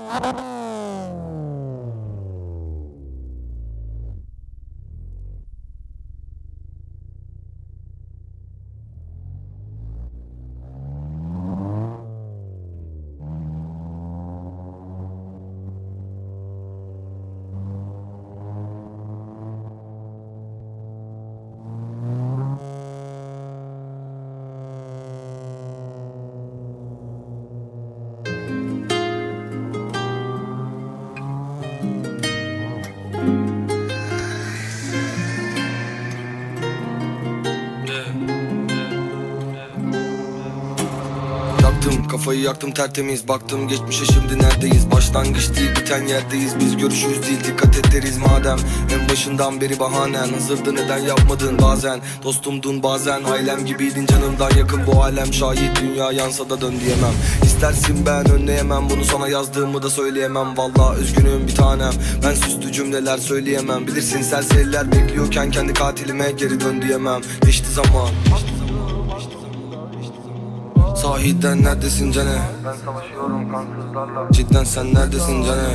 you Yaktım kafayı yaktım tertemiz Baktım. Geçmişe şimdi neredeyiz? Başlangıç değil biten yerdeyiz. Biz görüşürüz değil dikkat et madem. En başından beri bahanen Hazırdı neden yapmadın bazen? Dostumdun bazen ailem gibiydin canımdan yakın. Bu alem şahit dünya yansa da dön diyemem. İstersin ben önleyemem. Bunu sana yazdığımı da söyleyemem. Vallahi üzgünüm bir tanem. Ben süslü cümleler söyleyemem. Bilirsin serseriler bekliyorken Kendi katilime geri dön diyemem. Geçti zaman Sahiden neredesin cane? Ben savaşıyorum kansızlarla Cidden sen neredesin cane?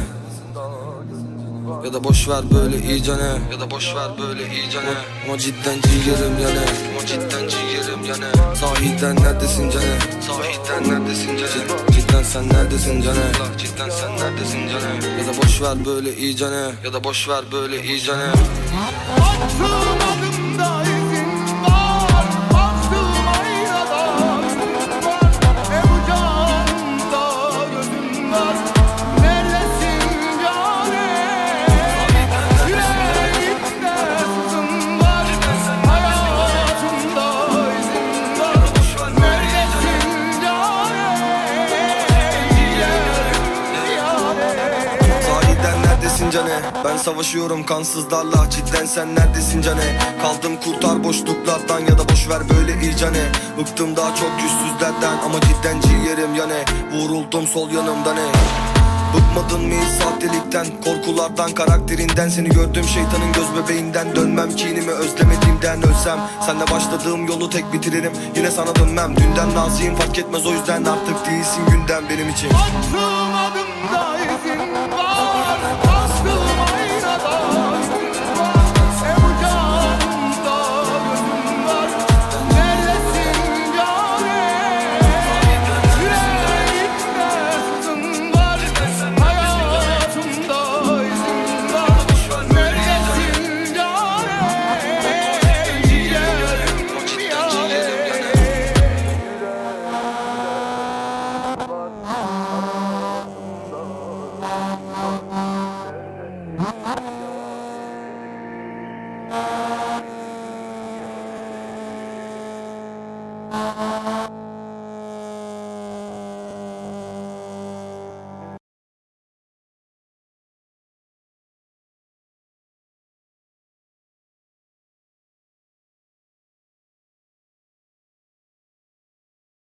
Ya da boş ver böyle iyi cane Ya da boş ver böyle iyi cane Ama cidden ciğerim yane Ama cidden ciğerim yane Sahiden neredesin cane? Sahiden neredesin cane? Cidden sen neredesin cane? Cidden sen neredesin cane? Ya da boş ver böyle iyi cane Ya da boş ver böyle iyi cane neredesin cane? Ben savaşıyorum kansızlarla. Cidden sen neredesin cane? Kaldım kurtar boşluklardan ya da boş ver böyle iyi cane Bıktım daha çok yüzsüzlerden ama cidden ciğerim yane Vuruldum sol yanımda ne? Bıkmadın mı sahtelikten? Korkulardan karakterinden Seni gördüm şeytanın göz bebeğinden. Dönmem kinimi özlemediğimden ölsem. Senle başladığım yolu tek bitiririm. Yine sana dönmem. Dünden naziyim fark etmez o yüzden Artık değilsin günden benim için. Attığım adımda